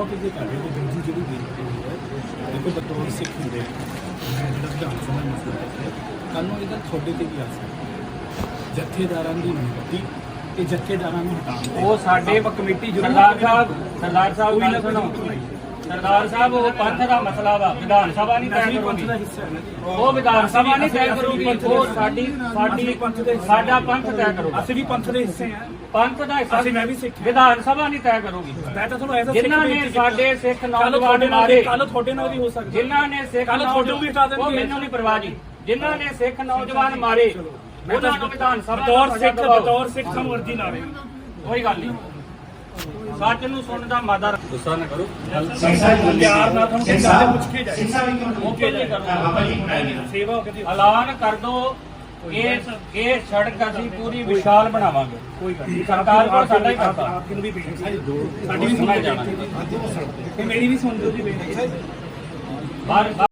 ਬਹੁਤ ਇਹਦੇ ਕਰ ਰਹੇ ਜੰਗੀ ਜਿਹੜੀ ਬੇਨਤੀ ਹੋਈ ਹੈ ਦੇਖੋ ਬਤੌਰ ਸਿੱਖ ਹੁੰਦੇ ਮੈਂ ਜਿਹੜਾ ਵਿਧਾਨ ਸਭਾ ਮਸਲਾ ਹੈ ਕੱਲ ਨੂੰ ਇਹਦਾ ਤੁਹਾਡੇ ਤੇ ਵੀ ਆ ਸਕਦਾ ਜਥੇਦਾਰਾਂ ਦੀ ਨਿਯੁਕਤੀ ਤੇ ਜਥੇਦਾਰਾਂ ਨੂੰ ਹਟਾਉਣ ਦੇ ਉਹ ਸਾਡੇ ਕਮੇਟੀ ਸਰਦਾਰ ਸਾਹਿਬ ਸਰਦਾਰ ਸਾਹਿਬ ਗੱਲ ਸੁਣੋ। ਸਰਦਾਰ ਸਾਹਿਬ ਉਹ ਪੰਥ ਦਾ ਮਸਲਾ ਵਾ ਵਿਧਾਨ ਸਭਾ ਨਹੀਂ ਤੈਅ ਕਰੂਗੀ। ਉਹ ਵਿਧਾਨ ਸਭਾ ਨਹੀਂ ਤੈਅ ਕਰੂਗੀ ਉਹ ਸਾਡੀ। ਸਾਡੀ ਸਾਡਾ। ਪੰਥ ਤੈਅ ਕਰੂਗਾ। ਅਸੀਂ ਵੀ ਪੰਥ ਦੇ ਹਿੱਸੇ ਹਾਂ। ਪੰਥ ਦਾ ਹਿੱਸਾ ਅਸੀਂ ਮੈਂ ਵੀ ਸਿੱਖ। ਵਿਧਾਨ ਸਭਾ ਨਹੀਂ ਤੈਅ ਕਰੂਗੀ। ਮੈਂ ਤਾਂ ਤੁਹਾਨੂੰ ਐਸਾ ਜਿਨ੍ਹਾਂ ਨੇ ਸਾਡੇ ਸਿੱਖ ਨੌਜਵਾਨ ਮਾਰੇ ਕੱਲ ਤੁਹਾਡੇ ਨਾਲ ਵੀ ਹੋ ਸਕਦਾ। ਜਿਨ੍ਹਾਂ ਨੇ ਸਿੱਖ ਕੱਲ੍ਹ ਤੁਹਾਡੇ ਵੀ ਹਟਾ ਦੇਣਗੇ। ਉਹ ਮੈਨੂੰ ਨਹੀਂ ਪਰਵਾਹ ਜੀ। ਜਿਨ੍ਹਾਂ ਨੇ ਸਿੱਖ ਨੌਜਵਾਨ ਮਾਰੇ ਉਹਨਾਂ ਨੂੰ ਵਿਧਾਨ ਸਭਾ ਬਤੌਰ ਸਿੱਖ। ਬਤੌਰ ਸਿੱਖ ਲਾ ਰਹੇ। ਕੋਈ ਗੱਲ ਨਹੀਂ। ਸੱਚ ਨੂੰ ਸੁਣਨ ਦਾ ਮਾਦਾ ਗੁੱਸਾ ਨਾ ਕਰੋ। ਪਿਆਰ ਨਾਲ ਤੁਹਾਨੂੰ ਸਿੰਘ ਗੱਲ ਪੁੱਛ ਕੇ ਜਾਏ ਬਾਬਾ ਜੀ ਬਣਾਈ ਸੇਵਾ ਹੋ ਕੇ ਐਲਾਨ ਕਰ ਦੋ। ਇਹ ਇਹ ਸੜਕ ਅਸੀਂ ਪੂਰੀ ਵਿਸ਼ਾਲ ਬਣਾਵਾਂਗੇ। ਕੋਈ ਗੱਲ ਨਹੀਂ ਸਰਕਾਰ ਕੋਲ ਸਾਡਾ ਹੀ ਕਰਤਾ। ਆਪ ਨੂੰ ਵੀ ਬੇਨਤੀ ਹੈ ਸਾਡੀ ਵੀ ਸੁਣਾਈ ਜਾਣਾ ਮੇਰੀ ਵੀ ਸੁਣ। ਦਿਓ ਜੀ ਬੇਨਤੀ ਬਾਹਰ